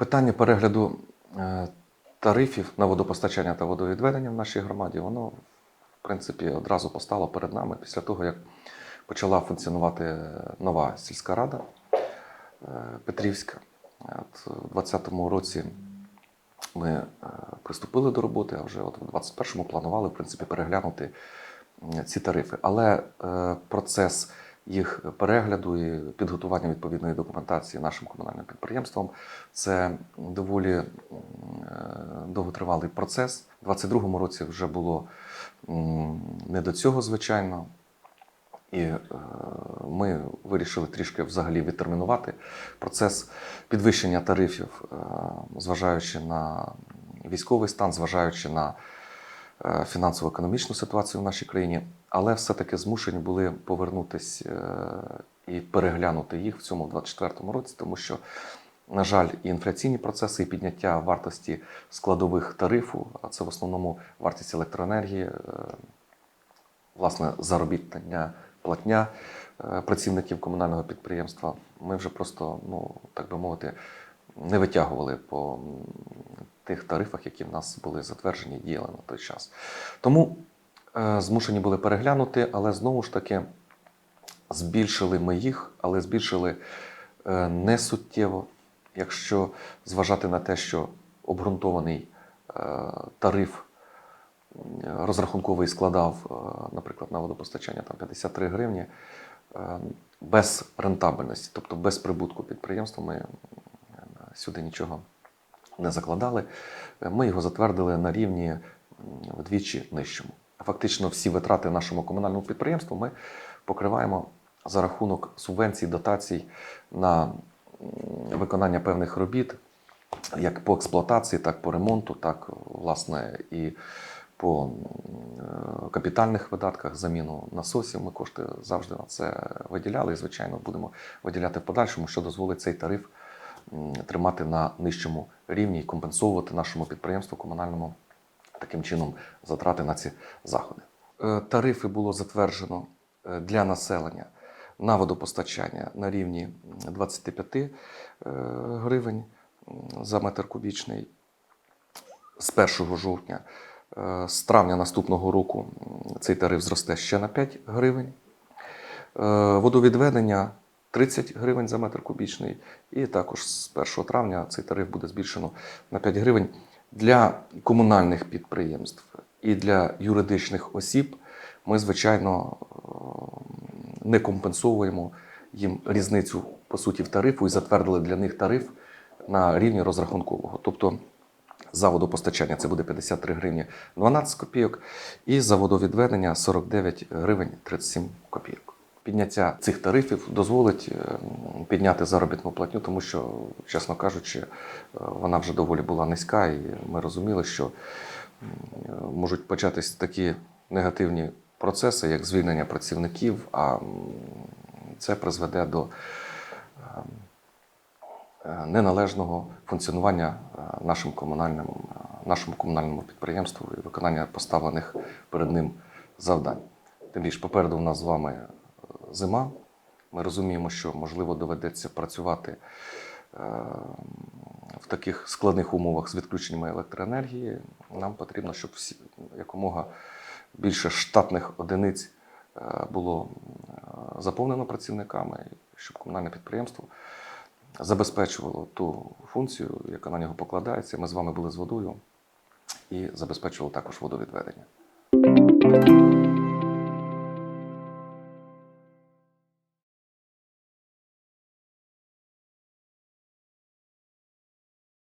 Питання перегляду е, тарифів на водопостачання та водовідведення в нашій громаді, воно, в принципі, одразу постало перед нами після того, як почала функціонувати нова сільська рада е, Петрівська. От у 2020 році ми е, приступили до роботи, а вже от у 2021-му планували в принципі, переглянути ці тарифи. Але процес їх перегляду і підготування відповідної документації нашим комунальним підприємствам це доволі е, довготривалий процес. У 2022 році вже було не до цього, звичайно. І е, ми вирішили трішки взагалі відтермінувати процес підвищення тарифів, е, зважаючи на військовий стан, зважаючи на фінансово-економічну ситуацію в нашій країні, але все-таки змушені були повернутися і переглянути їх в цьому 2024 році, тому що, на жаль, і інфляційні процеси, і підняття вартості складових тарифу, а це в основному вартість електроенергії, е, власне заробітня платня е, працівників комунального підприємства. Ми вже просто, ну так би мовити, не витягували по тих тарифах, які в нас були затверджені і діяли на той час. Тому е, змушені були переглянути, але знову ж таки збільшили ми їх, але збільшили е, не суттєво, якщо зважати на те, що обґрунтований е, тариф розрахунковий складав, е, наприклад, на водопостачання там 53 гривні е, без рентабельності, тобто без прибутку підприємства, ми сюди нічого не закладали. Ми його затвердили на рівні вдвічі нижчому. Фактично, всі витрати нашому комунальному підприємству ми покриваємо за рахунок субвенцій, дотацій на виконання певних робіт, як по експлуатації, так по ремонту, так власне і по е, капітальних видатках, заміну насосів. Ми кошти завжди на це виділяли і, звичайно, будемо виділяти в подальшому, що дозволить цей тариф тримати на нижчому рівні і компенсовувати нашому підприємству комунальному таким чином затрати на ці заходи. Е, Тарифи було затверджено е, для населення на водопостачання на рівні 25 е, гривень за метр кубічний з 1 жовтня. З травня наступного року цей тариф зросте ще на 5 гривень. Водовідведення 30 гривень за метр кубічний. І також з 1 травня цей тариф буде збільшено на 5 гривень для комунальних підприємств і для юридичних осіб. Ми, звичайно, е, не компенсовуємо їм різницю по суті в тарифу і затвердили для них тариф на рівні розрахункового. Тобто за водопостачання це буде 53 гривні 12 копійок, і за водовідведення 49 гривень 37 копійок. Підняття цих тарифів дозволить е, підняти заробітну платню, тому що, чесно кажучи, е, вона вже доволі була низька, і ми розуміли, що е, можуть початись такі негативні процеси, як звільнення працівників, а це призведе до неналежного функціонування нашим комунальним, нашому комунальному підприємству і виконання поставлених перед ним завдань. Тим більше попереду в нас з вами зима. Ми розуміємо, що можливо доведеться працювати е, в таких складних умовах з відключеннями електроенергії. Нам потрібно, щоб всі якомога більше штатних одиниць е, було е, заповнено працівниками, щоб комунальне підприємство забезпечувало ту функцію, яка на нього покладається. Ми з вами були з водою і забезпечувало також водовідведення.